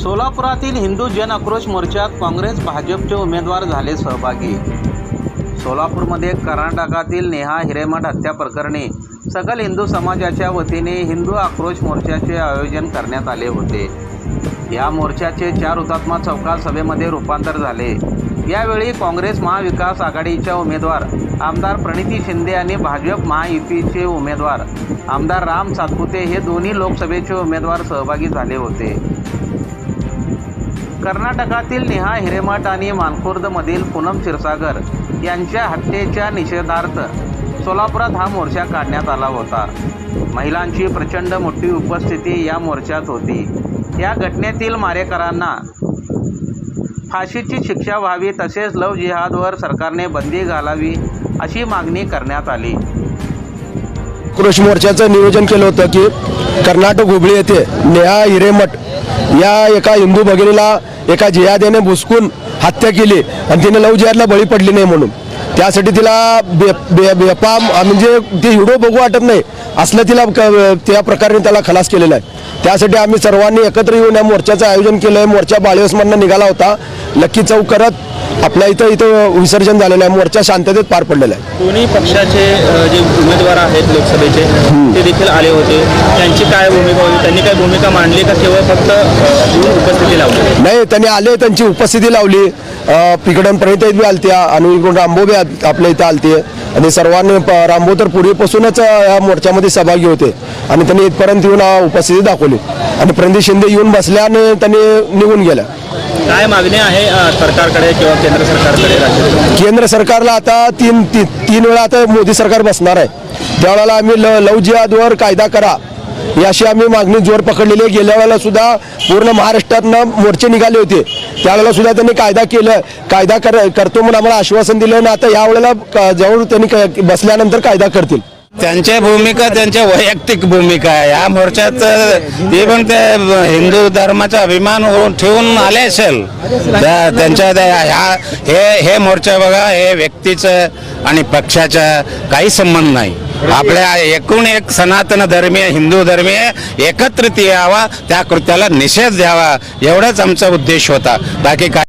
सोलापुरातील हिंदू जन आक्रोश मोर्चात काँग्रेस भाजपचे उमेदवार झाले सहभागी. सोलापूरमध्ये कर्नाटकातील नेहा हिरेमठ हत्या प्रकरणी सकल हिंदू समाजाच्या वतीने हिंदू आक्रोश मोर्चाचे आयोजन करण्यात आले होते. या मोर्चाचे चार हुतात्मा चौकात सभेमध्ये रूपांतर झाले. यावेळी काँग्रेस महाविकास आघाडीच्या उमेदवार आमदार प्रणिती शिंदे आणि भाजप महायुतीचे उमेदवार आमदार राम सातपुते हे दोन्ही लोकसभेचे उमेदवार सहभागी झाले होते. कर्नाटकातील नेहा हिरेमठ आणि मानखुर्दमधील पूनम क्षीरसागर यांच्या हत्येच्या निषेधार्थ सोलापुरात हा मोर्चा काढण्यात आला होता. महिलांची प्रचंड मोठी उपस्थिती या मोर्चात होती. या घटनेतील मारेकरांना फाशीची शिक्षा व्हावी तसेच लव जिहादवर सरकारने बंदी घालावी अशी मागणी करण्यात आली. कृष मोर्चाचं नियोजन केलं होतं की कर्नाटक हुबळी येथे नेहा हिरेमठ या एका हिंदू भगिनीला एका जिहाद्याने भुसकून हत्या केली आणि तिने लव जिहादला बळी पडली नाही म्हणून. त्यासाठी तिला बे बे बेपाम म्हणजे ते हिडो बघू वाटत नाही. असलं तिला त्या प्रकारे त्याला खलास केलेला आहे. त्यासाठी आम्ही सर्वांनी एकत्र येऊन या मोर्चाचं आयोजन केलं आहे मोर्चा बाळेवसमधनं निघाला होता. लक्की चौक करत आपल्या इथं इथं विसर्जन झालेलं आहे. मोर्चा शांततेत पार पडलेला आहे. दोन्ही पक्षाचे अ, जे उमेदवार आहेत लोकसभेचे ते देखील आले होते. त्यांची काय भूमिका होती? त्यांनी काय भूमिका मांडली का केवळ फक्त अ, येऊन उपस्थिती लावली? नाही त्यांनी आले त्यांची उपस्थिती लावली. अ, तिकडून प्रणिता बी आलत्या आणि इकडून रामबो बी आ- आपल्या इथं आलते आणि सर्वांनी प- रामबो तर पूर्वीपासूनच अ, या मोर्चामध्ये सहभागी होते. आणि त्यांनी इथपर्यंत येऊन अ, उपस्थिती दाखवली. आणि प्रणिती शिंदे येऊन बसल्या आणि त्यांनी निघून गेल्या. काय मागणी आहे सरकारकडे किंवा केंद्र सरकारकडे राज्य केंद्र सरकारला आता तीन ती, तीन वेळा आता मोदी सरकार बसणार आहे. त्यावेळेला आम्ही ल लव जिहादवर कायदा करा. याशी आम्ही मागणी जोर पकडलेली आहे. गेल्या वेळेला सुद्धा पूर्ण महाराष्ट्रातनं मोर्चे निघाले होते. त्यावेळेला सुद्धा त्यांनी कायदा केलं कायदा कर करतो म्हणून आम्हाला आश्वासन दिलं आणि आता यावेळेला क- जवळ त्यांनी बसल्यानंतर कायदा करतील. त्यांच्या भूमिका त्यांच्या वैयक्तिक भूमिका आहे. या मोर्चात ते पण ते हिंदू धर्माचा अभिमान होऊन ठेवून आले असेल. त्यांच्या ह्या हे हे मोर्चा बघा हे व्यक्तीचं आणि पक्षाचा काही संबंध नाही. आपल्या एकूण एक सनातन धर्मीय हिंदू धर्मीय एकत्रित यावा त्या कृत्याला निषेध द्यावा एवढाच आमचा उद्देश होता. बाकी काय